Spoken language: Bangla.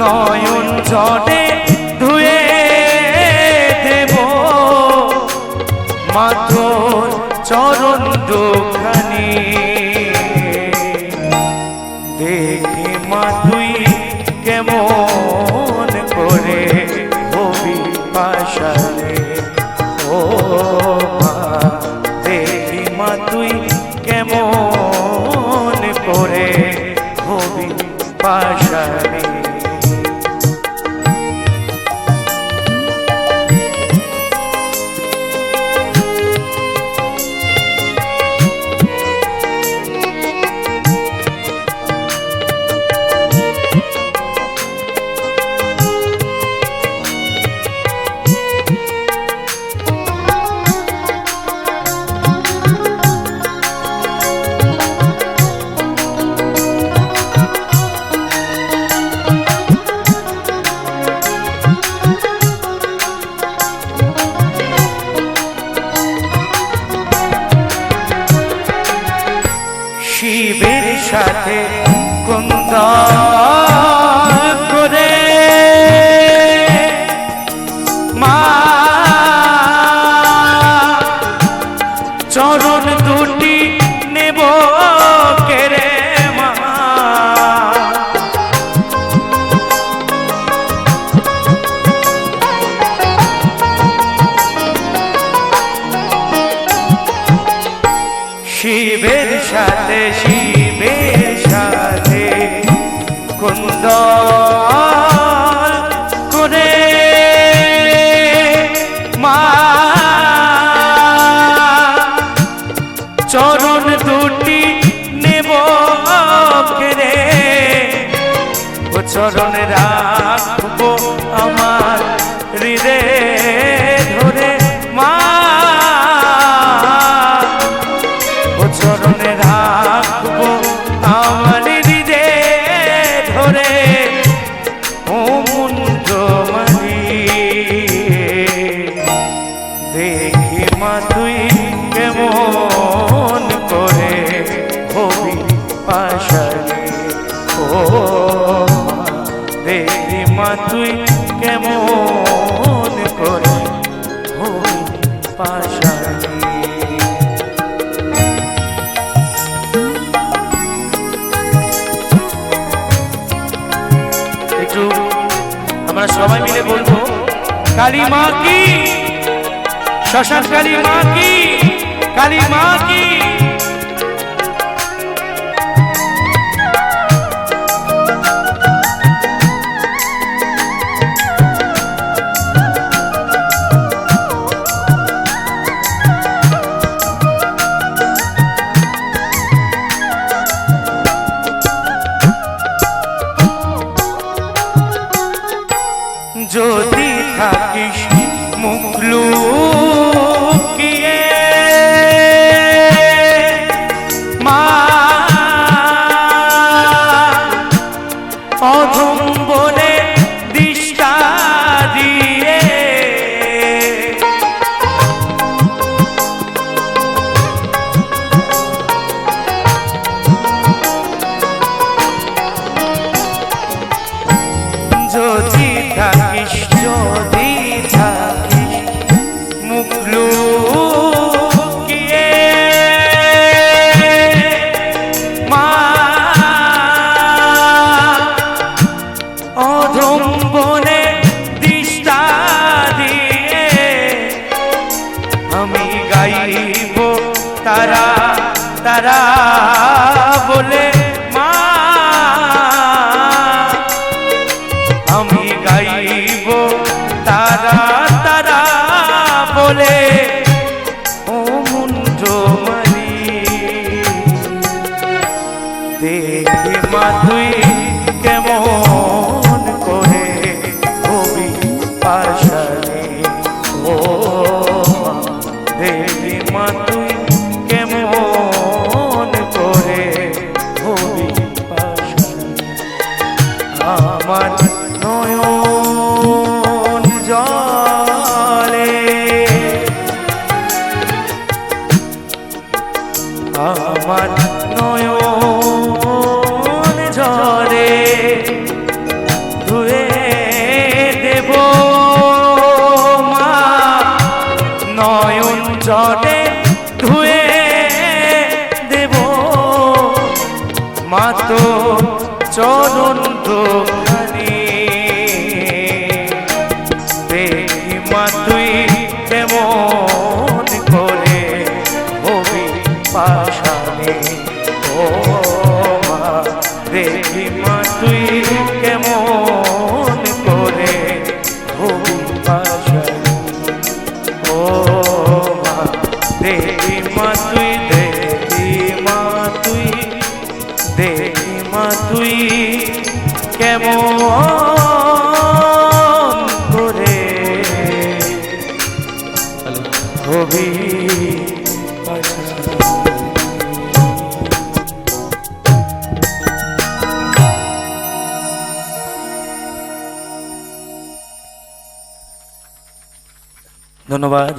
নয়ন জলে ধুয়ে দেব। মাথর চরণ দুখানি। দেখি মা তুই কেমন করে হবি পাশালে ও মা, দেখি মা তুই কেমন করে হবি পাশারে সাথে কুন্দন করে মা চরণ দুটি নেব কেরে মা? শিবের সাথে কুন্দ করে মা চরণ দুটি নেব রে চরণ রাখব আমার হৃদয়ে। আমরা সবাই মিলে বলব কালী মা কি? শ্মশান কালী মা কি? কালী মা কি? যদি থাকিস মুখ তারা তারা বলে মা আমি গাইব। তারা তারা বলে ও মুন্ড মারি দেখি মা চরণ দোকানে দেখি মা তুই কেমন করে হবি পাশানে ও মা দেখি মা তুই ধন্যবাদ।